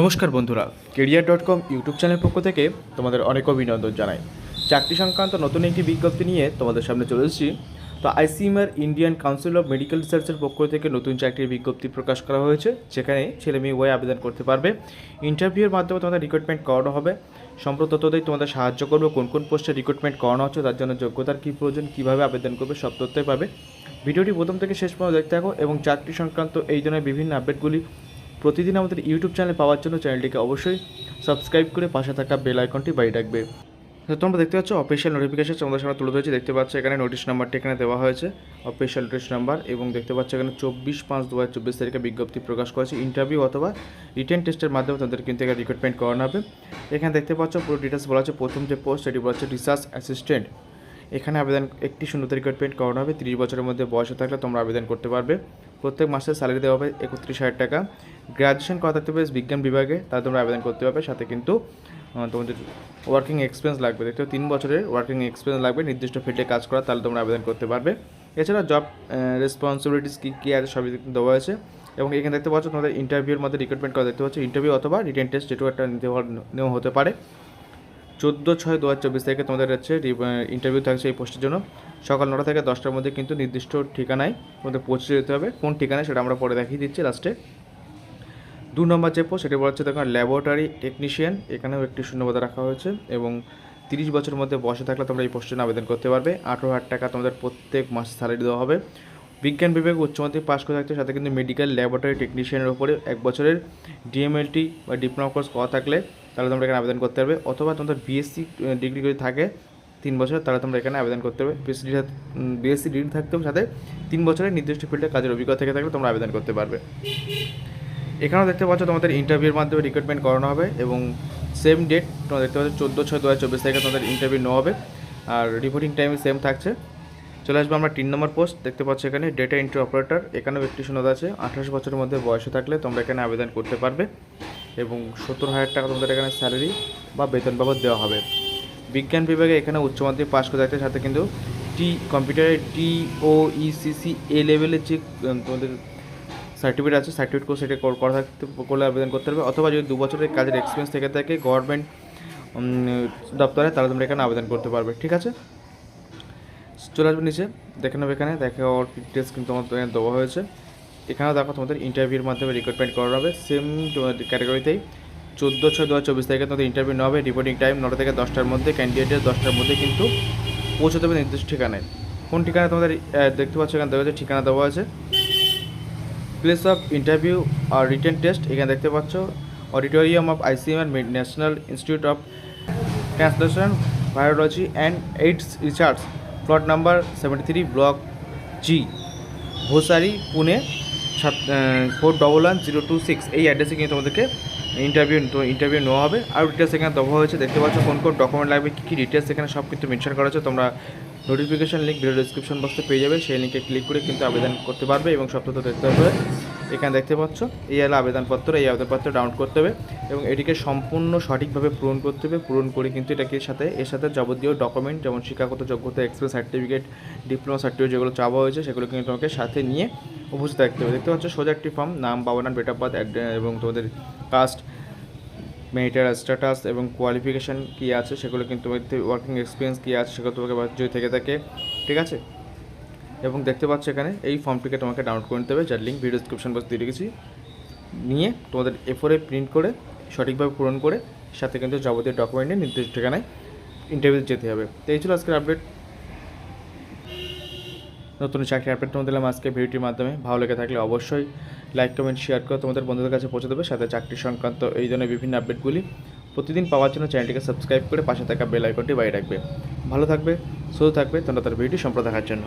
নমস্কার বন্ধুরা career dot com YouTube channel পক্ষ থেকে তোমাদের অনেক অভিনন্দন জানাই। চাকরি সংক্রান্ত নতুন একটি বিজ্ঞপ্তি নিয়ে তোমাদের সামনে চলে এসেছি। তো ICMR Indian council of medical রিসার্চের পক্ষ থেকে নতুন চাকরির বিজ্ঞপ্তি প্রকাশ করা হয়েছে, যেখানে ছেলে মেয়ে ওয়াই আবেদন করতে পারবে। ইন্টারভিউয়ের মাধ্যমে তোমাদের রিক্রুটমেন্ট করানো হবে। সম্প্রত তথ্যই তোমাদের সাহায্য করবে, কোন কোন পোস্টে রিক্রুটমেন্ট করানো হচ্ছে, তার জন্য যোগ্যতার কী প্রয়োজন, কীভাবে আবেদন করবে, সব তথ্যই পাবে। ভিডিওটি প্রথম থেকে শেষ পর্যন্ত দেখতে থাকো এবং চাকরি সংক্রান্ত এই ধরনের বিভিন্ন আপডেটগুলি প্রতিদিন আমাদের ইউটিউব চ্যানেল পাওয়ার জন্য চ্যানেলটিকে অবশ্যই সাবস্ক্রাইব করে পাশে থাকা বেল আইকনটি বাড়িয়ে রাখবে। তো তোমরা দেখতে পাচ্ছ অফিসিয়াল নোটিফিকেশন তোমাদের সামনে তুলে ধরেছি। দেখতে পাচ্ছ, এখানে নোটিশ নাম্বারটি এখানে দেওয়া হয়েছে অফিসিয়াল নোটিশ নাম্বার এবং দেখতে পাচ্ছ, এখানে চব্বিশ পাঁচ দু হাজার চব্বিশ তারিখে বিজ্ঞপ্তি প্রকাশ করেছে। ইন্টারভিউ অথবা রিটেন টেস্টের মাধ্যমে তাদের কিন্তু এখানে রিক্রুটমেন্ট করানো হবে। এখানে দেখতে পাচ্ছ, পুরো ডিটেলস বলা হচ্ছে প্রথম যে পোস্ট সেটি বলা হচ্ছে রিসার্চ অ্যাসিস্ট্যান্ট এখানে আবেদন একটি শূন্যতা রিক্রুটমেন্ট করানো হবে। তিরিশ বছরের মধ্যে বয়স থাকলে তোমরা আবেদন করতে পারবে। প্রত্যেক মাসে স্যালারি দেওয়া হবে একত্রিশ হাজার টাকা। গ্র্যাজুয়েশন করা থাকতে হবে বিজ্ঞান বিভাগে, তাহলে তোমরা আবেদন করতে পারবে। সাথে কিন্তু তোমাদের ওয়ার্কিং এক্সপিরিয়েন্স লাগবে। দেখতে তিন বছরের ওয়ার্কিং এক্সপিরিয়েন্স লাগবে। নির্দিষ্ট ফিল্ডে কাজ করা, তাহলে তোমরা আবেদন করতে পারবে। এছাড়া জব রেসপন্সিবিলিটিস কী কী আছে, সবই দেওয়া আছে। এবং এখানে দেখতে পাচ্ছ, তোমাদের ইন্টারভিউর মধ্যে রিক্রুটমেন্ট করা দেখতে পাচ্ছ ইন্টারভিউ অথবা রিটেন টেস্ট যেটুকু একটা নেওয়া হতে পারে। চোদ্দ ছয় দু হাজার চব্বিশ তারিখে তোমাদের হচ্ছে ইন্টারভিউ থাকছে এই পোস্টের জন্য। সকাল নটা থেকে দশটার মধ্যে কিন্তু নির্দিষ্ট ঠিকানায় তোমাদের পৌঁছে যেতে হবে। কোন ঠিকানায় সেটা আমরা পরে দেখিয়ে দিচ্ছি লাস্টে দু নম্বর যে পোস্ট সেটি বলা হচ্ছে দেখুন ল্যাবরেটরি টেকনিশিয়ান এখানেও একটি শূন্যপদ রাখা হয়েছে এবং তিরিশ বছরের মধ্যে বসে থাকলে তোমরা এই পোস্টের জন্য আবেদন করতে পারবে। আঠেরো হাজার টাকা তোমাদের প্রত্যেক মাসে স্যালারি দেওয়া হবে। বিজ্ঞান বিভাগে উচ্চ মাধ্যমিক পাশ করে থাকতে সাথে কিন্তু মেডিকেল ল্যাবরেটরি টেকনিশিয়ানের উপরে এক বছরের ডিএমএলটি বা ডিপ্লোমা কোর্স করা থাকলে তাহলে তোমরা এখানে আবেদন করতে পারবে। অথবা তোমাদের বিএসসি ডিগ্রি যদি থাকে তিন বছর তাহলে তোমরা এখানে আবেদন করতে পারবে। বিএসসি বিএসসি ডিগ্রি থাকতে সাথে তিন বছরের নির্দিষ্ট ফিল্ডে কাজের অভিজ্ঞতা থেকে থাকলে তোমরা আবেদন করতে পারবে। এখানেও দেখতে পাচ্ছ তোমাদের ইন্টারভিউর মাধ্যমে রিক্রুটমেন্ট করানো হবে এবং সেম ডেট তোমরা দেখতে পাচ্ছ চোদ্দ ছয় দু হাজার চব্বিশ তারিখে তোমাদের ইন্টারভিউ নেওয়া হবে। আর রিপোর্টিং টাইম সেম থাকছে। চলে আসবে আমরা তিন নম্বর পোস্ট দেখতে পাচ্ছ এখানে ডেটা এন্ট্রি অপারেটর এখানেও একটি শূন্যতা আছে, আঠাশ বছরের মধ্যে বয়সে থাকলে তোমরা এখানে আবেদন করতে পারবে। এবং সত্তর হাজার টাকা তোমাদের এখানে স্যালারি বা বেতন বাবদ দেওয়া হবে। বিজ্ঞান বিভাগে এখানে উচ্চ মাধ্যমিক পাশ করে থাকতে সাথে কিন্তু টি কম্পিউটারে টি ও ইসিসি এ লেভেলের যে তোমাদের সার্টিফিকেট আছে সার্টিফিকেট কোর্স সেটা করা থাকতে, করলে আবেদন করতে পারবে। অথবা যদি দু বছরের কাজের এক্সপিরিয়েন্স থেকে থাকে গভর্নমেন্ট দপ্তরে, তাহলে তোমরা এখানে আবেদন করতে পারবে। ঠিক আছে? চলে আসবে নিচে। দেখে নেবে এখানে। দেখে ওর ডিটেলস কিন্তু এখানে দেওয়া হয়েছে। এখানেও দেখো তোমাদের ইন্টারভিউর মাধ্যমে রিক্রুটমেন্ট করা হবে। সেম ক্যাটাগরিতেই চোদ্দ ছয় দু হাজার চব্বিশ তারিখে তোমাদের ইন্টারভিউ নেওয়া হবে। রিপোর্টিং টাইম নটা থেকে দশটার মধ্যে। ক্যান্ডিডেটের দশটার মধ্যে কিন্তু পৌঁছতে হবে নির্দিষ্ট ঠিকানায়। কোন ঠিকানা তোমাদের দেখতে পাচ্ছ এখানে দেওয়া ঠিকানা দেওয়া আছে। প্লেস অফ ইন্টারভিউ আর রিটেন টেস্ট এখানে দেখতে পাচ্ছ। Auditorium of ICMR national institute of translation biology and AIDS research plot number seventy three block G Bhosari Pune সাত four double one zero two six এই অ্যাড্রেসে কিন্তু তোমাদেরকে ইন্টারভিউ তো ইন্টারভিউ নেওয়া হবে। আর ডিটেলস এখানে দেওয়া হয়েছে। দেখতে পাচ্ছ কোন কোন ডকুমেন্ট লাগবে কী কী ডিটেলস এখানে সব কিন্তু মেনশন করা আছে। তোমরা নোটিফিকেশান লিঙ্ক ভিডিও ডিসক্রিপশন বক্সে পেয়ে যাবে। সেই লিঙ্কে ক্লিক করে কিন্তু আবেদন করতে পারবে এবং সব তথ্য দেখতে হবে এখানে দেখতে পাচ্ছ, এই হলো আবেদনপত্র, এই আবেদনপত্র ডাউনলোড করতে হবে এবং এটিকে সম্পূর্ণ সঠিকভাবে পূরণ করতে হবে। পূরণ করে কিন্তু এটাকে সাথে, এর সাথে যাবতীয় ডকুমেন্ট যেমন শিক্ষাগত যোগ্যতা এক্সপ্রেস সার্টিফিকেট ডিপ্লোমা সার্টিফিকেট যেগুলো চাওয়া হয়েছে, সেগুলো কিন্তু তোমাকে সাথে নিয়ে উপস্থিত থাকতে হবে। দেখতে পাচ্ছ, সোজা একটি ফর্ম নাম বাবা নাম ডেট অফ বার্থ এবং তোমাদের কাস্ট মেরিটার স্ট্যাটাস এবং কোয়ালিফিকেশান কী আছে, সেগুলো কিন্তু ওয়ার্কিং এক্সপিরিয়েন্স কী আছে, সেগুলো তোমাকে যদি থেকে থাকে, ঠিক আছে? এবং দেখতে পাচ্ছ এখানে, এই ফর্মটিকে তোমাকে ডাউনলোড করে নিতে হবে, যার লিঙ্ক ভিডিও ডিসক্রিপশন বক্স দিয়ে রেখেছি। নিয়ে তোমাদের এফোরে প্রিন্ট করে, সঠিকভাবে পূরণ করে, সাথে কিন্তু যাবতীয় ডকুমেন্ট নিয়ে নির্দিষ্ট ঠিকানায় ইন্টারভিউ যেতে হবে। তো এই ছিল আজকের আপডেট নতুন চাকরি আপডেট তোমাদের দিলাম আজকে ভিডিওটির মাধ্যমে। ভালো লেগে থাকলে অবশ্যই লাইক কমেন্ট শেয়ার করে তোমাদের বন্ধুদের কাছে পৌঁছে দেবে। সাথে চাকরি সংক্রান্ত এই ধরনের বিভিন্ন আপডেটগুলি প্রতিদিন পাওয়ার জন্য চ্যানেলটিকে সাবস্ক্রাইব করে পাশে থাকা বেল আইকনটি বাইরে রাখবে। ভালো থাকবে, সুস্থ থাকবে তোমরা তার ভিডিওটি সম্প্রদায় দেখার জন্য।